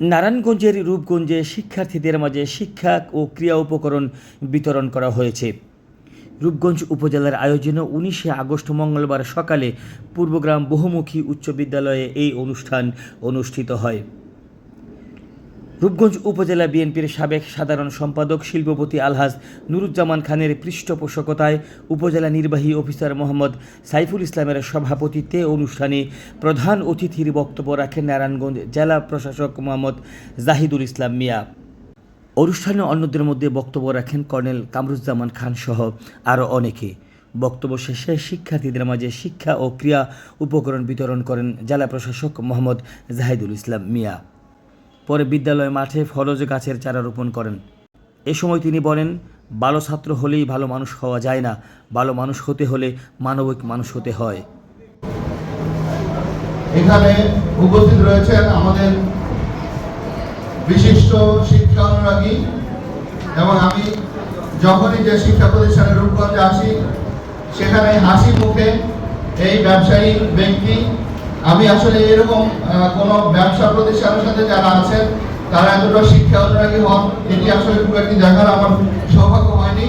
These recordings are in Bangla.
নারায়ণগঞ্জের রূপগঞ্জে শিক্ষার্থীদের মাঝে শিক্ষা ও ক্রিয়া উপকরণ বিতরণ করা হয়েছে। রূপগঞ্জ উপজেলার আয়োজনে উনিশে আগস্ট মঙ্গলবার সকালে পূর্বগ্রাম বহুমুখী উচ্চ বিদ্যালয়ে এই অনুষ্ঠান অনুষ্ঠিত হয়। রূপগঞ্জ উপজেলা বিএনপির সাবেক সাধারণ সম্পাদক শিল্পপতি আলহাজ নুরুজ্জামান খানের পৃষ্ঠপোষকতায় উপজেলা নির্বাহী অফিসার মোহাম্মদ সাইফুল ইসলামের সভাপতিত্বে অনুষ্ঠানে প্রধান অতিথির বক্তব্য রাখেন নারায়ণগঞ্জ জেলা প্রশাসক মোহাম্মদ জাহিদুল ইসলাম মিয়া। অনুষ্ঠানে অন্যদের মধ্যে বক্তব্য রাখেন কর্নেল কামরুজ্জামান খান সহ আরও অনেকে। বক্তব্য শেষে শিক্ষার্থীদের মাঝে শিক্ষা ও ক্রিয়া উপকরণ বিতরণ করেন জেলা প্রশাসক মোহাম্মদ জাহিদুল ইসলাম মিয়া। পরে বিদ্যালয় মাঠে ফরজ গাছের চারা রোপণ করেন। এ সময় তিনি বলেন, ভালো ছাত্র হলেই ভালো মানুষ হওয়া যায় না। ভালো মানুষ হতে হলে মানবিক মানুষ হতে হয়। এখানে উপস্থিত রয়েছেন আমাদের বিশিষ্ট শিক্ষা অনুরাগী এবং আমি যখনই যে শিক্ষা প্রতিষ্ঠানে রূপগঞ্জে আসি, সেখানে হাসি মুখে এই ব্যবসায়ী ব্যক্তি আমি আসলে এরকম কোনো ব্যবসা প্রতিষ্ঠানের সাথে যারা আছেন, তারা এতটা শিক্ষা অনুরাগী হন, এটি আসলে খুব একটি দেখার আমার সৌভাগ্য হয়নি।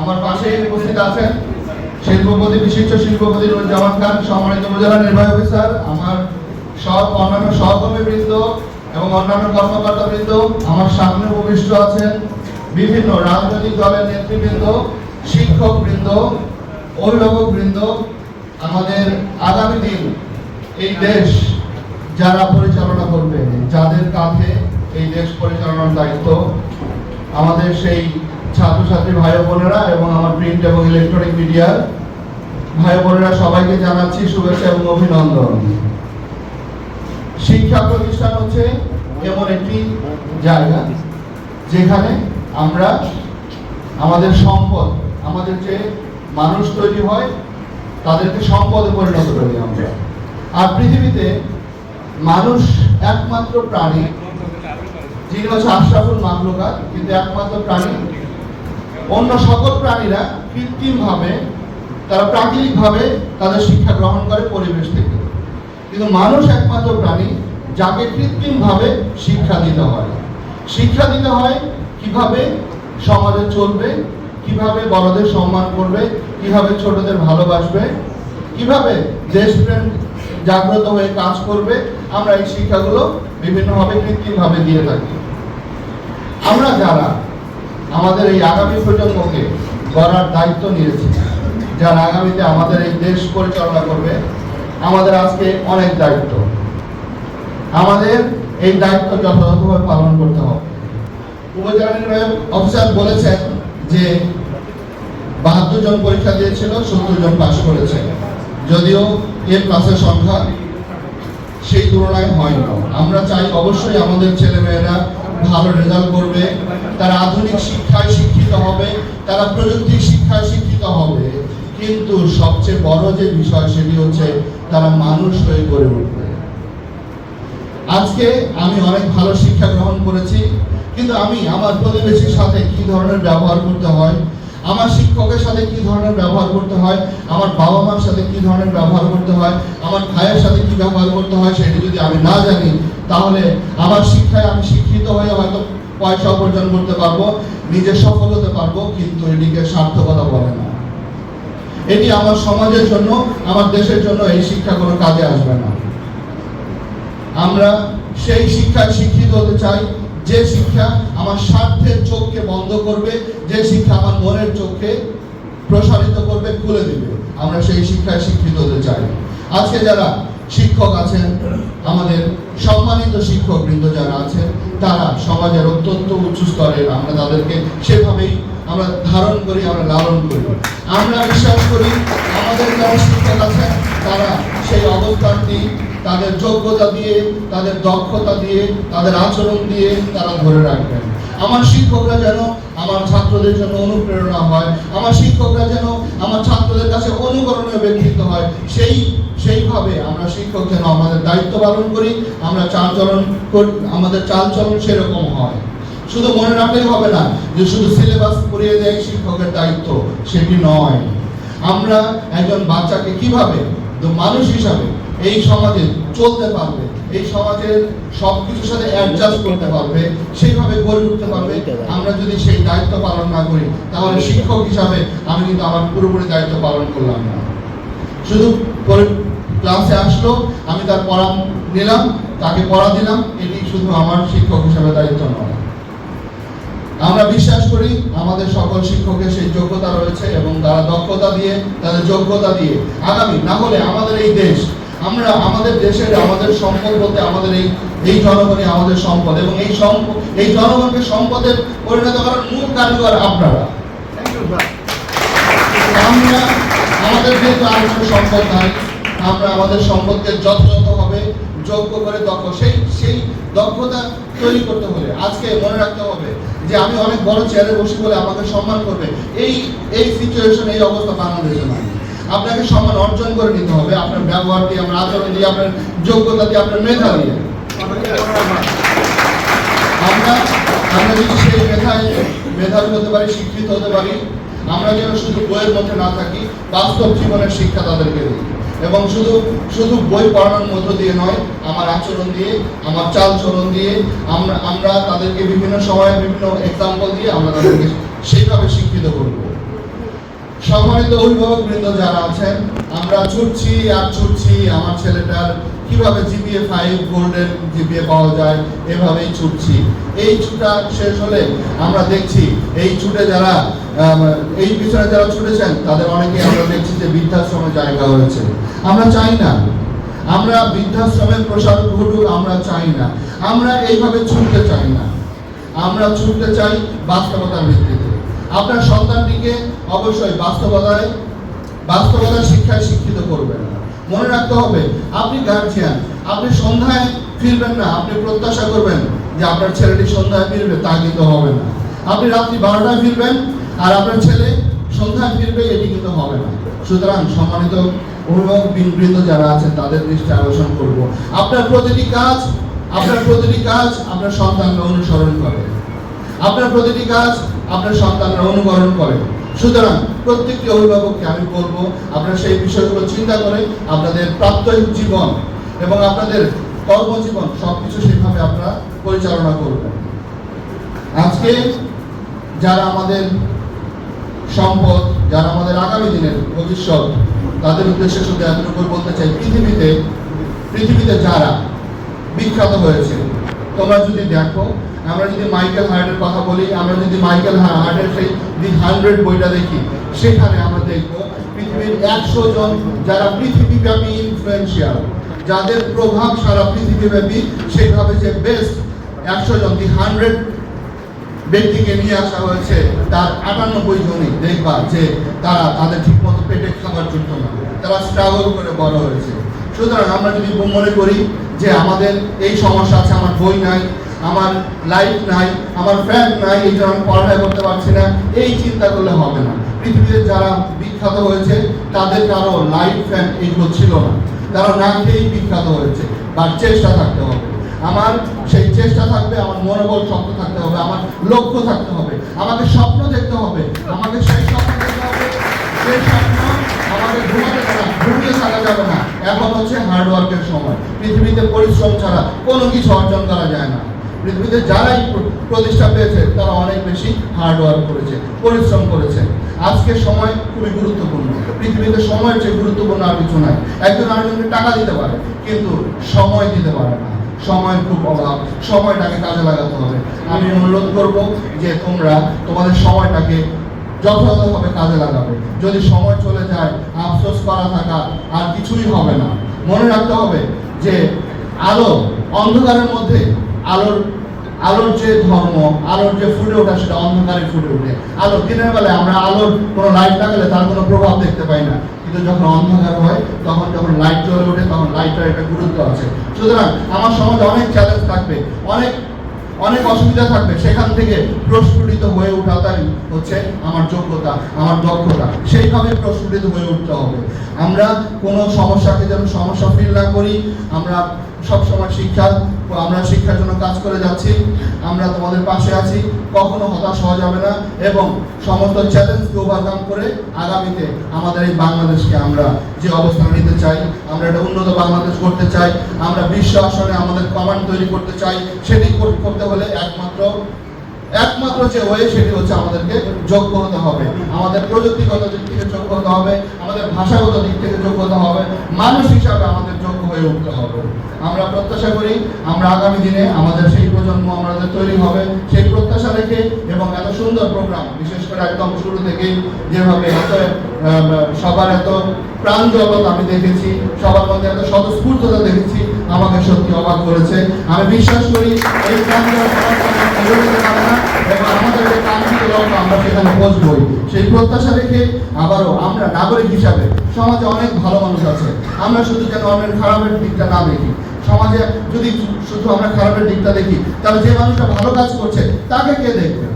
আমার পাশেই উপস্থিত আছেন শিল্পপতি, বিশিষ্ট শিল্পপতি নুরুজ্জামান খান, সম্মানিত উপজেলা নির্বাহী অফিসার, আমার সব অন্যান্য সহকর্মী বৃন্দ এবং অন্যান্য কর্মকর্তা বৃন্দ আমার সামনে উপবিষ্ট আছেন বিভিন্ন রাজনৈতিক দলের নেতৃবৃন্দ শিক্ষক বৃন্দ অভিভাবক বৃন্দ আমাদের আগামী দিন এই দেশ যারা পরিচালনা করবে, যাদের কাছে এই দেশ পরিচালনার দায়িত্ব, আমাদের সেই ছাত্রছাত্রী ভাই বোনেরা এবং আমার প্রিন্ট এবং ইলেকট্রনিক মিডিয়ার ভাই বোনেরা, সবাইকে জানাচ্ছি শুভেচ্ছা এবং অভিনন্দন। শিক্ষা প্রতিষ্ঠান হচ্ছে এমন একটি জায়গা যেখানে আমরা আমাদের সম্পদ, আমাদের যে মানুষ তৈরি হয়, তাদেরকে সম্পদে পরিণত করি আমরা। আর পৃথিবীতে মানুষ একমাত্র প্রাণী। যিনি হচ্ছে আশরাফুল মাহলুকাত কিন্তু একমাত্র প্রাণী। অন্য সকল প্রাণীরা কৃত্রিম ভাবে তারা প্রাকৃতিক ভাবে তাদের শিক্ষা গ্রহণ করে পরিবেশ থেকে। কিন্তু মানুষ একমাত্র প্রাণী, যাকে কৃত্রিম ভাবে শিক্ষা দিতে হয়। শিক্ষা দিতে হয় কীভাবে সমাজে চলবে, কীভাবে বড়দের সম্মান করবে, কীভাবে ছোটদের ভালোবাসবে, কীভাবে দেশপ্রেম জাগ্রত হয়ে কাজ করবে, আমরা এই শিক্ষাগুলো বিভিন্নভাবে কৃত্রিমভাবে দিয়ে থাকি। আমরা যারা আমাদের এই আগামী প্রজন্মকে গড়ার দায়িত্ব নিয়েছি, যারা আগামীতে আমাদের এই দেশ পরিচালনা করবে, আমাদের আজকে অনেক দায়িত্ব। আমাদের এই দায়িত্ব যথাযথভাবে পালন করতে হবে। উপজেলা নির্বাহী অফিসার বলেছেন যে বাহাত্তর জন পরীক্ষা দিয়েছিল, সত্তর জন পাশ করেছে। যদিও এ ক্লাসের সংখ্যা সেই তুলনায় হয় না। আমরা চাই অবশ্যই আমাদের ছেলেমেয়েরা ভালো রেজাল্ট করবে, তারা আধুনিক শিক্ষায় শিক্ষিত হবে, তারা প্রযুক্তি শিক্ষায় শিক্ষিত হবে। কিন্তু সবচেয়ে বড় যে বিষয় সেটি হচ্ছে তারা মানুষ হয়ে গড়ে উঠবে। আজকে আমি অনেক ভালো শিক্ষা গ্রহণ করেছি, কিন্তু আমি আমার প্রতিবেশীর সাথে কি ধরনের ব্যবহার করতে হয় আমার শিক্ষকের সাথে কি ধরনের ব্যবহার করতে হয়? আমার বাবা মার সাথে কি ধরনের ব্যবহার করতে হয়? আমার ভাইয়ের সাথে কি ব্যবহার করতে হয় সেটি যদি আমি না জানি, তাহলে আমার শিক্ষায় আমি শিক্ষিত হয়ে হয়তো পয়সা উপার্জন করতে পারব নিজে সফল হতে পারব, কিন্তু এটিকে সার্থকতা বলে না। এটি আমার সমাজের জন্য, আমার দেশের জন্য এই শিক্ষা কোনো কাজে আসবে না। আমরা সেই শিক্ষায় শিক্ষিত হতে চাই যে শিক্ষা আমার স্বার্থের চোখকে বন্ধ করবে, যে শিক্ষা আমার মনের চোখকে প্রসারিত করবে, খুলে দিবে। আমরা সেই শিক্ষায় শিক্ষিত হতে চাই। আজকে যারা শিক্ষক আছেন, আমাদের সম্মানিত শিক্ষক বৃন্দ যারা আছেন, তারা সমাজের অত্যন্ত উচ্চ স্তরের আমরা তাদেরকে সেভাবেই আমরা ধারণ করি, আমরা লালন করি। আমরা বিশ্বাস করি, আমাদের যারা শিক্ষক আছেন, তারা সেই অবস্থানটি তাদের যোগ্যতা দিয়ে, তাদের দক্ষতা দিয়ে, তাদের আচরণ দিয়ে তারা ধরে রাখবেন। আমার শিক্ষকরা যেন আমার ছাত্রদের জন্য অনুপ্রেরণা হয়, আমার শিক্ষকরা যেন আমার ছাত্রদের কাছে অনুকরণীয় ব্যক্তিত্ব হয়, সেই, সেইভাবে আমরা শিক্ষক যেন আমাদের দায়িত্ব পালন করি, আমরা চালচলন করি, আমাদের চালচলন সেরকম হয়। শুধু মনে রাখলেই হবে না যে শুধু সিলেবাস পড়িয়ে দেয় শিক্ষকের দায়িত্ব, সেটি নয়। আমরা একজন বাচ্চাকে কীভাবে মানুষ হিসাবে এই সমাজে চলতে পারবে, এই সমাজের সব কিছুর সাথে অ্যাডজাস্ট করতে পারবে, সেইভাবে গড়ে উঠতে পারবে। আমরা যদি সেই দায়িত্ব পালন না করি, তাহলে শিক্ষক হিসাবে আমি কিন্তু আমার পুরোপুরি দায়িত্ব পালন করলাম না। শুধু ক্লাসে আসলো, আমি তার পড়া নিলাম, তাকে পড়া দিলাম, এটি শুধু আমার শিক্ষক হিসাবে দায়িত্ব নয়। আমরা বিশ্বাস করি আমাদের সকল শিক্ষকের সেই যোগ্যতা রয়েছে এবং তারা দক্ষতা দিয়ে, তাদের যোগ্যতা দিয়ে, আগামী না হলে আমাদের এই দেশ আমরা আমাদের দেশের, আমাদের সম্পদ বলতে আমাদের এই এই জনগণই আমাদের সম্পদ এবং এই সম্পদ এই জনগণকে সম্পদের পরিণত করার মূল কারিগর আপনারা। আমরা, আমাদের যেহেতু আর কোনো সম্পদ নাই, আমরা আমাদের সম্পদকে যথাযথভাবে যোগ্য করে দক্ষ, সেই সেই দক্ষতা তৈরি করতে হলে, আজকে মনে রাখতে হবে যে আমি অনেক বড় চেয়ারে বসি বলে আমাকে সম্মান করবে। এই এই সিচুয়েশন এই অবস্থা বাংলাদেশে নাই। আপনাকে সম্মান অর্জন করে নিতে হবে, আপনার ব্যবহার দিয়ে, আপনার আচরণ দিয়ে, আপনার যোগ্যতা দিয়ে, আপনার মেধা দিয়ে। আমরা আমরা যদি সেই মেধায় মেধাবী হতে পারি, শিক্ষিত হতে পারি, আমরা যেন শুধু বইয়ের মধ্যে না থাকি, বাস্তব জীবনের শিক্ষা তাদেরকে দিই। এবং শুধু শুধু বই পড়ানোর মধ্য দিয়ে নয়, আমার আচরণ দিয়ে, আমার চাল চলন দিয়ে, আমরা আমরা তাদেরকে বিভিন্ন সময়ে বিভিন্ন এক্সাম্পল দিয়ে আমরা তাদেরকে সেইভাবে শিক্ষিত করব। সম্মানিত অভিভাবক বৃন্দ যারা আছেন, আমরা ছুটছি, আর ছুটছি, আমার ছেলেটার কীভাবে জিপিএ ফাইভ গোল্ডেন জিপিএ পাওয়া যায়, এভাবেই ছুটছি। এই ছুটা শেষ হলে আমরা দেখছি, এই ছুটে যারা এই পিছনে যারা ছুটেছেন, তাদের অনেকে আমরা দেখছি যে বৃদ্ধাশ্রমে জায়গা হয়েছে আমরা চাই না। আমরা বৃদ্ধাশ্রমের প্রসার ঘটুক, আমরা চাই না। আমরা এইভাবে ছুটতে চাই না। আমরা ছুটতে চাই বাস্তবতার ভিত্তিতে। আপনার সন্তানটিকে অবশ্যই বাস্তবতায়, বাস্তবতার শিক্ষায় শিক্ষিত করবেন মনে রাখতে হবে, আপনি গার্জিয়ান আপনি সন্ধ্যায় ফিরবেন না, আপনি প্রত্যাশা করবেন যে আপনার ছেলেটি সন্ধ্যায় ফিরবে তা কিন্তু হবে না। আপনি রাত্রি বারোটায় ফিরবেন, আর আপনার ছেলে সন্ধ্যায় ফিরবে এটি কিন্তু হবে না। সুতরাং সম্মানিত অভিভাবক বৃন্দ যারা আছেন, তাদের দৃষ্টি আকর্ষণ করব। আপনার প্রতিটি কাজ, আপনার প্রতিটি কাজ আপনার সন্তানরা অনুসরণ করে। আপনার প্রতিটি কাজ আপনার সন্তানরা অনুকরণ করে। সুতরাং প্রত্যেকটি অভিভাবককে আমি বলব, আপনারা সেই বিষয়গুলো চিন্তা করে আপনাদের প্রাত্যহিক জীবন এবং আপনাদের কর্মজীবন সবকিছু সেইভাবে আপনারা পরিচালনা করবেন। আজকে যারা আমাদের সম্পদ, যারা আমাদের আগামী দিনের ভবিষ্যৎ, তাদের উদ্দেশ্যে শুধু এতটুকু বলতে চাই, পৃথিবীতে পৃথিবীতে যারা বিখ্যাত হয়েছে, তোমরা যদি দেখো আমরা যদি মাইকেল হার্টের কথা বলি, আমরা যদি মাইকেল হার্টের সেই দি হান্ড্রেড বইটা দেখি, সেখানে আমরা দেখব পৃথিবীর একশো জন যারা পৃথিবীব্যাপী ইনফ্লুয়েন্সিয়াল যাদের প্রভাব সারা পৃথিবীব্যাপী সেইভাবে যে বেস্ট একশো জন দি হান্ড্রেড ব্যক্তিকে নিয়ে আসা হয়েছে, তার আটানব্বই জনই দেখবা যে তারা তাদের ঠিকমতো পেটে খাবার জুটত না, তারা স্ট্রাগল করে বড় হয়েছে। সুতরাং আমরা যদি মনে করি যে আমাদের এই সমস্যা আছে, আমার বই নাই আমার লাইট নাই, আমার ফ্যান নাই, এই জন্য আমি পড়ালেখা করতে পারছি না, এই চিন্তা করলে হবে না। পৃথিবীতে যারা বিখ্যাত হয়েছে, তাদের কারও লাইট ফ্যান এগুলো ছিল না। তারা না খেয়েই বিখ্যাত হয়েছে বা চেষ্টা থাকতে হবে। আমার সেই চেষ্টা থাকবে, আমার মনোবল শক্ত থাকতে হবে, আমার লক্ষ্য থাকতে হবে, আমাকে স্বপ্ন দেখতে হবে, আমাকে সেই স্বপ্ন দেখতে হবে, সেই স্বপ্ন আমাকে ঘুমাতে ঘুমিয়ে থাকা যাবে না। এখন হচ্ছে হার্ডওয়ার্কের সময়। পৃথিবীতে পরিশ্রম ছাড়া কোনো কিছু অর্জন করা যায় না। পৃথিবীতে যারাই প্রতিষ্ঠা পেয়েছে, তারা অনেক বেশি হার্ডওয়ার্ক করেছে, পরিশ্রম করেছে। আজকের সময় খুবই গুরুত্বপূর্ণ। পৃথিবীতে সময়ের চেয়ে গুরুত্বপূর্ণ আর কিছু নাই। একজন আরেকজনকে টাকা দিতে পারে, কিন্তু সময় দিতে পারে না। সময়ের খুব অভাব। সময়টাকে কাজে লাগাতে হবে। আমি অনুরোধ করব যে তোমরা তোমাদের সময়টাকে যথাযথভাবে কাজে লাগাবে। যদি সময় চলে যায়, আফসোস করা থাকা আর কিছুই হবে না। মনে রাখতে হবে যে আলো অন্ধকারের মধ্যে আলোর আলোর যে ধর্ম, আলোর যে ফুটে ওঠা সেটা অন্ধকারে ফুটে ওঠে। আলো দিনের বেলায় আমরা আলোর কোনো লাইট লাগালে তার কোনো প্রভাব দেখতে পাই না। কিন্তু যখন অন্ধকার হয়, তখন যখন লাইট জ্বলে ওঠে, তখন লাইটের একটা গুরুত্ব আছে। সুতরাং আমার সমাজে অনেক চ্যালেঞ্জ থাকবে, অনেক অনেক অসুবিধা থাকবে। সেখান থেকে প্রস্ফুটিত হয়ে ওঠাটাই হচ্ছে আমার যোগ্যতা, আমার দক্ষতা। সেইভাবে প্রস্ফুটিত হয়ে উঠতে হবে। আমরা কোনো সমস্যাকে যেন সমস্যা ফিল না করি, আমরা সবসময় শিক্ষা আমরা শিক্ষার জন্য কাজ করে যাচ্ছি। আমরা তোমাদের পাশে আছি, কখনো হতাশ হওয়া যাবে না এবং সমস্ত চ্যালেঞ্জকে ওভারকাম করে আগামীতে আমাদের এই বাংলাদেশকে আমরা যে অবস্থান নিতে চাই, আমরা একটা উন্নত বাংলাদেশ করতে চাই, আমরা বিশ্ব আসনে আমাদের কমান্ড তৈরি করতে চাই, সেটি করতে হলে একমাত্র একমাত্র যে ওয়ে সেটি হচ্ছে আমাদেরকে যোগ্য হতে হবে। আমাদের প্রযুক্তিগত দিক থেকে যোগ্য হতে হবে, আমাদের ভাষাগত দিক থেকে যোগ্য হতে হবে, মানুষ হিসাবে আমাদের যোগ্য হয়ে উঠতে হবে। আমরা প্রত্যাশা করি, আমরা আগামী দিনে আমাদের সেই প্রজন্ম আমাদের তৈরি হবে, সেই প্রত্যাশা রেখে এবং এত সুন্দর প্রোগ্রাম বিশেষ করে একদম শুরু থেকেই যেভাবে এত সবার এত প্রাঞ্জলতা আমি দেখেছি, সবার মধ্যে এত স্বতঃস্ফূর্ততা দেখেছি, আমাকে সত্যি অবাক করেছে। আমি বিশ্বাস করি এই প্রাঞ্জল সেই প্রত্যাশা রেখে আবারও আমরা নাগরিক হিসাবে সমাজে অনেক ভালো মানুষ আছে আমরা শুধু যেন খারাপের দিকটা না দেখি সমাজে যদি শুধু আমরা খারাপের দিকটা দেখি তাহলে যে মানুষটা ভালো কাজ করছে তাকে কে দেখবে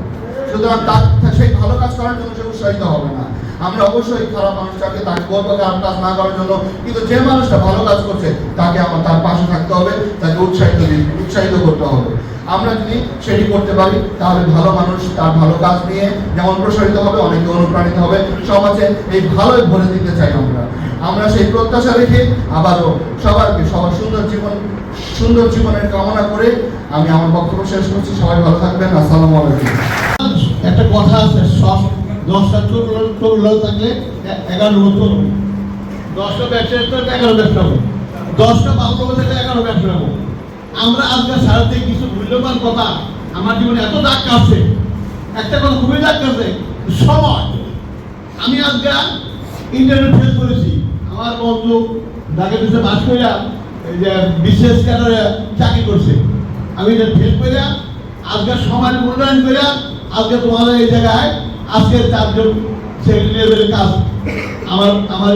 সুতরাং তার সেই ভালো কাজ করার জন্য সে উৎসাহিত হবে না আমরা অবশ্যই খারাপ মানুষটাকে তাকে বলব খারাপ কাজ না করার জন্য কিন্তু যে মানুষটা ভালো কাজ করছে, তাকে আমার তার পাশে থাকতে হবে, তাকে উৎসাহিত উৎসাহিত করতে হবে। আমরা যদি সেটি করতে পারি, তাহলে ভালো মানুষ তার ভালো কাজ নিয়ে যেমন প্রসারিত হবে অনেকে অনুপ্রাণিত হবে। সমাজে এই ভালোই ভরে দিতে চাই আমরা। আমরা সেই প্রত্যাশা রেখে আবারও সবারকে সবার সুন্দর জীবন, সুন্দর জীবনের কামনা করে আমি আমার বক্তব্য শেষ করছি। সবাই ভালো থাকবেন। আসসালামু আলাইকুম। একটা কথা আছে, সব দশটা চোর চোর থাকলে এগারো হবে। দশটা ব্যবসা এগারো ব্যবসা হবে। দশটা বাবু থাকলে এগারো ব্যবসা হবে। আমরা আজকে সারাতে কিছু মূল্যবান কথা। আমার জীবনে এত দাগ কাটছে। একটা কথা খুবই দাগ কাছে সময়। আমি আজকে ইন্টারনেট ফেস করেছি। আমার বন্ধু ঢাকা দেশে বাস করিয়া যে বিশেষ ক্যাডারে চাকরি করছে। আমি এটা ফেল করে আজকে সমাজ মূল্যায়ন করে আজকে তোমাদের এই জায়গায় আজকে চারজন সেক্রেটারি কাজ আমার আমার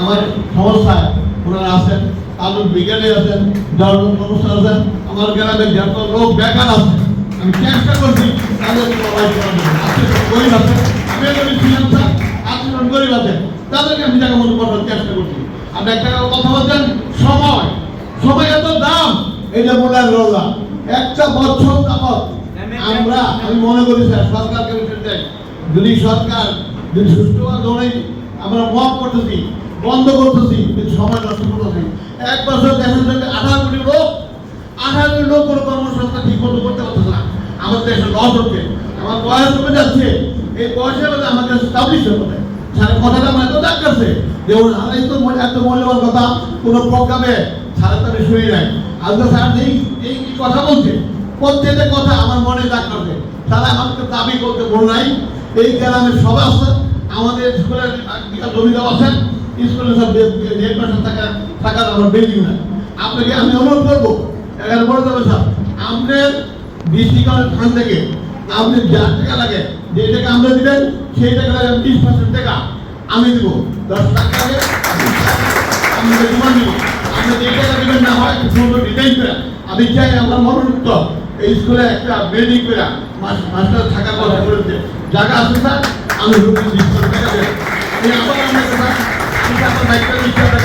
আমার সংস্থায় ওনারা আছেন। আলু ব্রিগেডে আছেন ধর্ম অনুষ্ঠান আছেন আমার গ্রামের যত লোক বেকার আছে, আমি চেষ্টা করছি তাদের গরিব আছে, আমি স্যার গরিব তাদেরকে আমি মতো করার চেষ্টা করছি। একটা কথা বলছেন, সময় সময় এত দাম, এটা মূল্যায়ন করলাম একটা বছর যাবত আমরা, আমি মনে করি স্যার, সরকারকে যদি সরকার যদি সুষ্ঠুভাবে আমরা মত করতেছি বন্ধ করতেছি, কিন্তু সময় নষ্ট করতেছি। এক বছর দেশের সঙ্গে আঠারো কোটি লোক, আঠারো কোটি লোক কোনো কর্মসংস্থান ঠিক মতো করতে পারতেছে না। আমাদের দেশে লস হচ্ছে আমার বয়স কমে যাচ্ছে। এই বয়সের মধ্যে আমাকে স্টাবলিশ হতে স্যারের কথাটা আমার এত দাগ করছে যে ওর এই তো এত মূল্যবান কথা কোনো প্রোগ্রামে তো আমি শুনি নাই। আজকে স্যার এই এই কথা বলছে? প্রত্যেকটা কথা আমার মনে দাগ করছে। তারা আমাকে দাবি করতে বল নাই। এই গ্রামে সব আছে। আমাদের স্কুলের বিকাশ জমি দেওয়া আছে স্কুলে সব দেড় পার্সেন্ট টাকা টাকার আমার বিল্ডিং না। আপনাকে আমি অনুরোধ করব, এখানে বলে দেবো স্যার আপনার দৃষ্টিকোণের স্থান থেকে আপনি যা টাকা লাগে, যে টাকা আমরা দিবেন, সেই টাকা লাগে বিশ পার্সেন্ট টাকা আমি দিব। দশ লাখ লাগে, আমি জীবন দিব আপনি যে টাকা দিবেন না হয় সুন্দর ডিজাইন করে, আমি চাই আমরা মনোনীত এই স্কুলে একটা বিল্ডিং করে মাস্টার থাকার কথা বলেছে। জায়গা আছে, স্যার, আমি রুটি দিচ্ছি টাকা দেবেন আমি আবার আমার 最高の評価です。